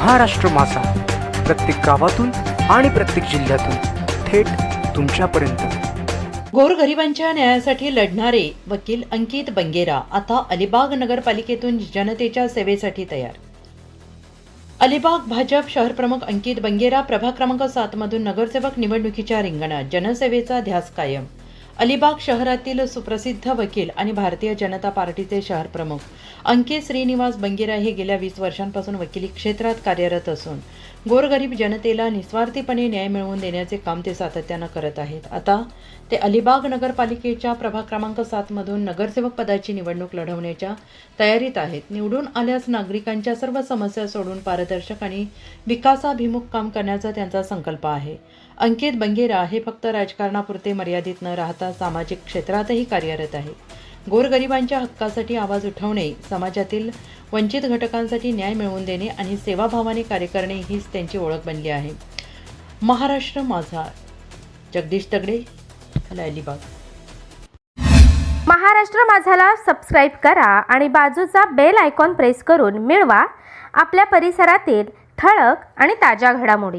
महाराष्ट्र मासा प्रत्येक गावातून आणि प्रत्येक जिल्ह्यातून थेट तुमच्यापर्यंत. गोरगरिबांच्या न्यायासाठी लढणारे वकील अंकित बंगेरा आता अलिबाग नगरपालिकेतून जनतेच्या सेवेसाठी तयार. अलिबाग भाजप शहर प्रमुख अंकित बंगेरा प्रभाग क्रमांक सातमधून नगरसेवक निवडणुकीच्या रिंगणात जनसेवेचा ध्यास कायम. अलिबाग शहरातील सुप्रसिद्ध वकील आणि भारतीय जनता पार्टीचे शहर प्रमुख अंकित श्रीनिवास बंगेरा हे गेल्या वीस वर्षांपासून वकिली क्षेत्रात कार्यरत असून गोरगरीब जनतेला निस्वार्थीपणे न्याय मिळवून देण्याचे काम ते सातत्यानं करत आहेत. आता ते अलिबाग नगरपालिकेच्या प्रभाग क्रमांक सातमधून नगरसेवक पदाची निवडणूक लढवण्याच्या तयारीत आहेत. निवडून आल्यास नागरिकांच्या सर्व समस्या सोडून पारदर्शक आणि विकासाभिमुख काम करण्याचा त्यांचा संकल्प आहे. अंकित बंगेरा हे फक्त राजकारणापुरते मर्यादित न राहता सामाजिक क्षेत्रातही कार्यरत आहे. गोरगरिबांच्या हक्कासाठी आवाज उठवणे समाजातील वंचित घटकांसाठी न्याय मिळवून देणे आणि सेवाभावाने कार्य करणे हीच त्यांची ओळख बनली आहे. महाराष्ट्र माझा. जगदीश दगडे अलिबाग. महाराष्ट्र माझाला सबस्क्राईब करा आणि बाजूचा बेल आयकॉन प्रेस करून मिळवा. आपल्या परिसरातील ठळक आणि ताज्या घडामोडी.